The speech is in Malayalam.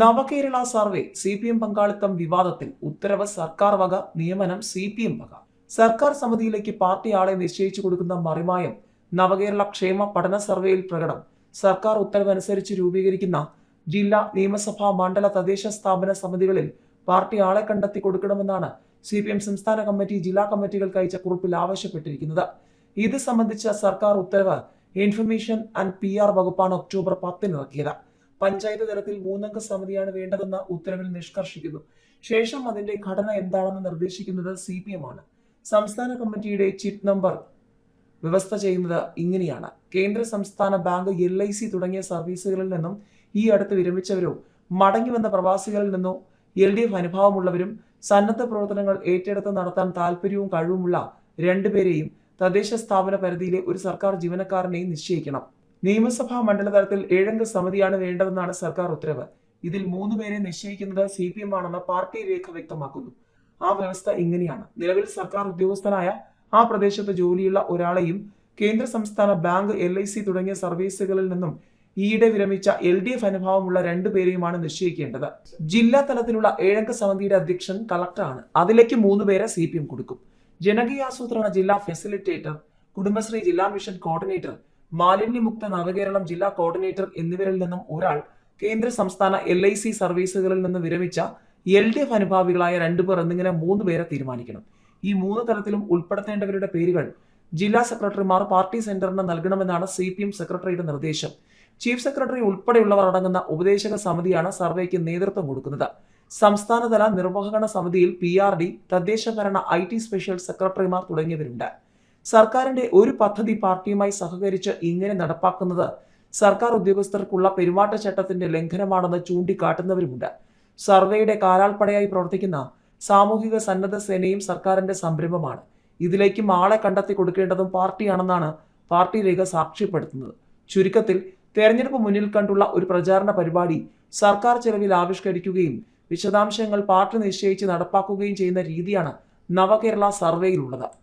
Navakerala survey C P M പങ്കാളിത്തം വിവാദത്തിൽ ഉത്തരവ് സർക്കാർ വക നിയമനം സി പി എം വക. സർക്കാർ സമിതിയിലേക്ക് പാർട്ടി ആളെ നിശ്ചയിച്ചു കൊടുക്കുന്ന മറിമായം നവകേരള ക്ഷേമ പഠന സർവേയിൽ പ്രകടം. സർക്കാർ ഉത്തരവനുസരിച്ച് രൂപീകരിക്കുന്ന ജില്ലാ നിയമസഭാ മണ്ഡല തദ്ദേശ സ്ഥാപന സമിതികളിൽ പാർട്ടി ആളെ കണ്ടെത്തി കൊടുക്കണമെന്നാണ് സി പി എം സംസ്ഥാന കമ്മിറ്റി ജില്ലാ കമ്മിറ്റികൾക്ക് അയച്ച കുറിപ്പിൽ ആവശ്യപ്പെട്ടിരിക്കുന്നത്. ഇത് സംബന്ധിച്ച സർക്കാർ ഉത്തരവ് ഇൻഫർമേഷൻ ആൻഡ് പി ആർ വകുപ്പാണ് ഒക്ടോബർ പത്തിന് ഇറക്കിയത്. പഞ്ചായത്ത് തലത്തിൽ മൂന്നംഗ സമിതിയാണ് വേണ്ടതെന്ന ഉത്തരവിൽ നിഷ്കർഷിക്കുന്നു. ശേഷം അതിന്റെ ഘടന എന്താണെന്ന് നിർദ്ദേശിക്കുന്നത് സി പി എം ആണ് സംസ്ഥാന കമ്മിറ്റിയുടെ ചിറ്റ് നമ്പർ വ്യവസ്ഥ ചെയ്യുന്നത് ഇങ്ങനെയാണ്. കേന്ദ്ര സംസ്ഥാന ബാങ്ക് എൽ ഐ സി തുടങ്ങിയ സർവീസുകളിൽ നിന്നും ഈ അടുത്ത് വിരമിച്ചവരോ മടങ്ങി വന്ന പ്രവാസികളിൽ നിന്നോ എൽ ഡി എഫ് അനുഭാവമുള്ളവരും സന്നദ്ധ പ്രവർത്തനങ്ങൾ ഏറ്റെടുത്ത് നടത്താൻ താല്പര്യവും കഴിവുമുള്ള രണ്ടുപേരെയും തദ്ദേശ സ്ഥാപന പരിധിയിലെ ഒരു സർക്കാർ ജീവനക്കാരനെയും നിശ്ചയിക്കണം. നിയമസഭാ മണ്ഡലതലത്തിൽ ഏഴംഗ സമിതിയാണ് വേണ്ടതെന്നാണ് സർക്കാർ ഉത്തരവ്. ഇതിൽ മൂന്ന് പേരെ നിശ്ചയിക്കുന്നത് സി പി എം ആണെന്ന് പാർട്ടി രേഖ വ്യക്തമാക്കുന്നു. ആ വ്യവസ്ഥ ഇങ്ങനെയാണ്. നിലവിൽ സർക്കാർ ഉദ്യോഗസ്ഥനായ ആ പ്രദേശത്ത് ജോലിയുള്ള ഒരാളെയും കേന്ദ്ര സംസ്ഥാന ബാങ്ക് എൽ ഐ സി തുടങ്ങിയ സർവീസുകളിൽ നിന്നും ഈയിടെ വിരമിച്ച എൽ ഡി എഫ് അനുഭാവമുള്ള രണ്ടുപേരെയുമാണ് നിശ്ചയിക്കേണ്ടത്. ജില്ലാ തലത്തിലുള്ള ഏഴംഗ സമിതിയുടെ അധ്യക്ഷൻ കളക്ടറാണ് അതിലേക്ക് മൂന്ന് പേരെ സി പി എം കൊടുക്കും. ജനകീയാസൂത്രണ ജില്ലാ ഫെസിലിറ്റേറ്റർ കുടുംബശ്രീ ജില്ലാ മിഷൻ കോർഡിനേറ്റർ മാലിന്യമുക്ത നവകേരളം ജില്ലാ കോർഡിനേറ്റർ എന്നിവരിൽ നിന്നും ഒരാൾ കേന്ദ്ര സംസ്ഥാന എൽ ഐ സി സർവീസുകളിൽ നിന്ന് വിരമിച്ച എൽ ഡി എഫ് അനുഭാവികളായ രണ്ടുപേർ എന്നിങ്ങനെ മൂന്ന് പേരെ തീരുമാനിക്കണം. ഈ മൂന്ന് തരത്തിലും ഉൾപ്പെടുത്തേണ്ടവരുടെ പേരുകൾ ജില്ലാ സെക്രട്ടറിമാർ പാർട്ടി സെന്ററിന് നൽകണമെന്നാണ് സി പി എം സെക്രട്ടറിയുടെ നിർദ്ദേശം. ചീഫ് സെക്രട്ടറി ഉൾപ്പെടെയുള്ളവർ അടങ്ങുന്ന ഉപദേശക സമിതിയാണ് സർവേക്ക് നേതൃത്വം കൊടുക്കുന്നത്. സംസ്ഥാനതല നിർവഹണ സമിതിയിൽ P R D I T special സെക്രട്ടറിമാർ തുടങ്ങിയവരുണ്ട്. സർക്കാരിന്റെ ഒരു പദ്ധതി പാർട്ടിയുമായി സഹകരിച്ച് ഇങ്ങനെ നടപ്പാക്കുന്നത് സർക്കാർ ഉദ്യോഗസ്ഥർക്കുള്ള പെരുമാറ്റച്ചട്ടത്തിന്റെ ലംഘനമാണെന്ന് ചൂണ്ടിക്കാട്ടുന്നവരുമുണ്ട്. സർവേയുടെ കാലാൾപ്പടയായി പ്രവർത്തിക്കുന്ന സാമൂഹിക സന്നദ്ധ സേനയും സർക്കാരിന്റെ സംരംഭമാണ്. ഇതിലേക്കും ആളെ കണ്ടെത്തി കൊടുക്കേണ്ടതും പാർട്ടിയാണെന്നാണ് പാർട്ടി രേഖ സാക്ഷ്യപ്പെടുത്തുന്നത്. ചുരുക്കത്തിൽ തെരഞ്ഞെടുപ്പ് മുന്നിൽ കണ്ടുള്ള ഒരു പ്രചാരണ പരിപാടി സർക്കാർ ചെലവിൽ ആവിഷ്കരിക്കുകയും വിശദാംശങ്ങൾ പാർട്ടി നിശ്ചയിച്ച് നടപ്പാക്കുകയും ചെയ്യുന്ന രീതിയാണ് നവകേരള സർവേയിലുള്ളത്.